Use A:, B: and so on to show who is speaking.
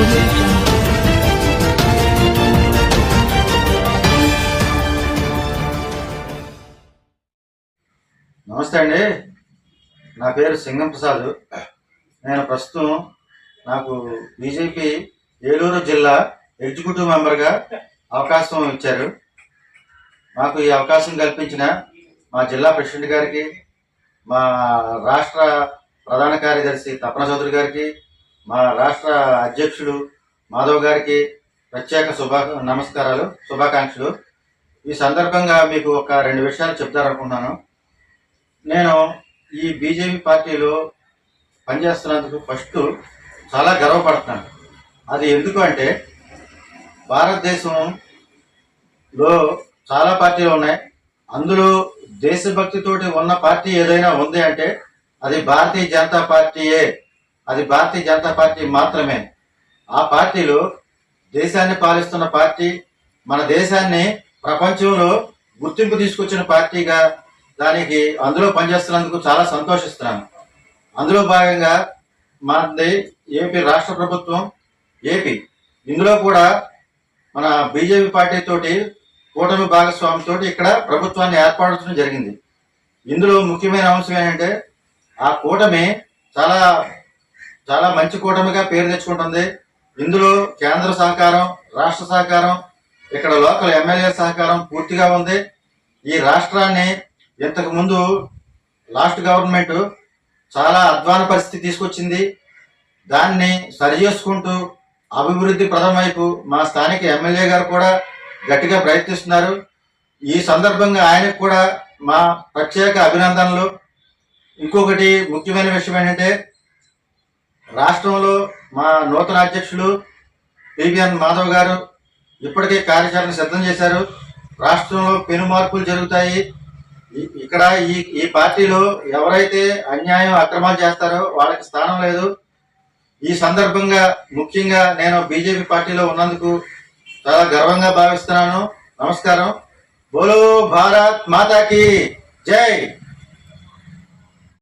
A: నమస్తే అండి. నా పేరు సింగం ప్రసాద్. నేను ప్రస్తుతం నాకు బీజేపీ ఏలూరు జిల్లా ఎగ్జిక్యూటివ్ మెంబర్గా అవకాశం ఇచ్చారు. నాకు ఈ అవకాశం కల్పించిన మా జిల్లా ప్రెసిడెంట్ గారికి మా రాష్ట్ర ప్రధాన కార్యదర్శి తపన చౌదరి గారికి మా రాష్ట్ర అధ్యక్షుడు మాధవ్ గారికి ప్రత్యేక శుభా నమస్కారాలు శుభాకాంక్షలు. ఈ సందర్భంగా మీకు ఒక రెండు విషయాలు చెప్తారనుకుంటున్నాను నేను ఈ బీజేపీ పార్టీలో పనిచేస్తున్నందుకు ఫస్ట్ చాలా గర్వపడుతున్నాను. అది ఎందుకు అంటే భారతదేశంలో చాలా పార్టీలు ఉన్నాయి. అందులో దేశభక్తితోటి ఉన్న పార్టీ ఏదైనా ఉంది అంటే అది భారతీయ జనతా పార్టీయే. అది భారతీయ జనతా పార్టీ మాత్రమే. ఆ పార్టీలో దేశాన్ని పాలిస్తున్న పార్టీ మన దేశాన్ని ప్రపంచంలో గుర్తింపు తీసుకొచ్చిన పార్టీగా దానికి అందులో పనిచేస్తున్నందుకు చాలా సంతోషిస్తున్నాను. అందులో భాగంగా మనది ఏపీ రాష్ట్ర ప్రభుత్వం ఏపీ. ఇందులో కూడా మన బీజేపీ పార్టీ తోటి కూటమి భాగస్వామితో ఇక్కడ ప్రభుత్వాన్ని ఏర్పడటం జరిగింది. ఇందులో ముఖ్యమైన అంశం ఏంటంటే ఆ కూటమి చాలా చాలా మంచి కూటమిగా పేరు తెచ్చుకుంటుంది. ఇందులో కేంద్ర సహకారం రాష్ట్ర సహకారం ఇక్కడ లోకల్ ఎమ్మెల్యే సహకారం పూర్తిగా ఉంది. ఈ రాష్ట్రాన్ని ఇంతకు ముందు లాస్ట్ గవర్నమెంట్ చాలా అధ్వాన పరిస్థితి తీసుకొచ్చింది. దాన్ని సరిచేసుకుంటూ అభివృద్ధి ప్రథమ వైపు మా స్థానిక ఎమ్మెల్యే గారు కూడా గట్టిగా ప్రయత్నిస్తున్నారు. ఈ సందర్భంగా ఆయనకు కూడా మా ప్రత్యేక అభినందనలు. ఇంకొకటి ముఖ్యమైన విషయం ఏంటంటే రాష్ట్రంలో మా నూతన అధ్యక్షులు పివిఎన్ మాధవ్ గారు ఇప్పటికే కార్యాచరణ సిద్ధం చేశారు. రాష్ట్రంలో పెను మార్పులు జరుగుతాయి. ఇక్కడ ఈ ఈ పార్టీలో ఎవరైతే అన్యాయం అక్రమాలు చేస్తారో వాళ్ళకి స్థానం లేదు. ఈ సందర్భంగా ముఖ్యంగా నేను బీజేపీ పార్టీలో ఉన్నందుకు చాలా గర్వంగా భావిస్తున్నాను. నమస్కారం. బోలో భారత్ మాతాకి జై!